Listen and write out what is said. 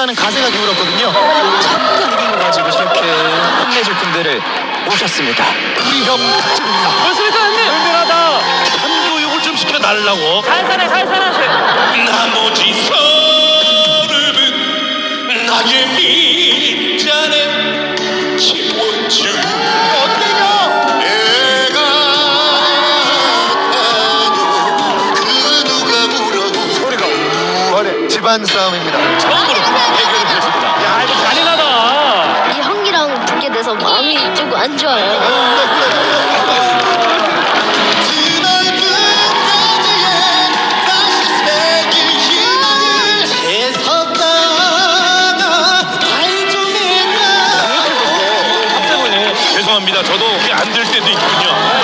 힘들다는 가세가 기울었거든요. 힘을 가지고 이렇게 혼내줄 분들을 모셨습니다. 우리 형 닭집입니다. 그렇습니까 형님? 든든하다. 한도육을 좀 시켜달라고. 살살해 살살하세요 나머지 서름은 나의? 내가 가도 그 누가 물어도 소리가 우하네. 집안 싸움입니다. 처음으로 마음이 좀 안 좋아요. 네, 그렇죠. 어, 어, 어, 저도 그게 안 될 때도 있군요.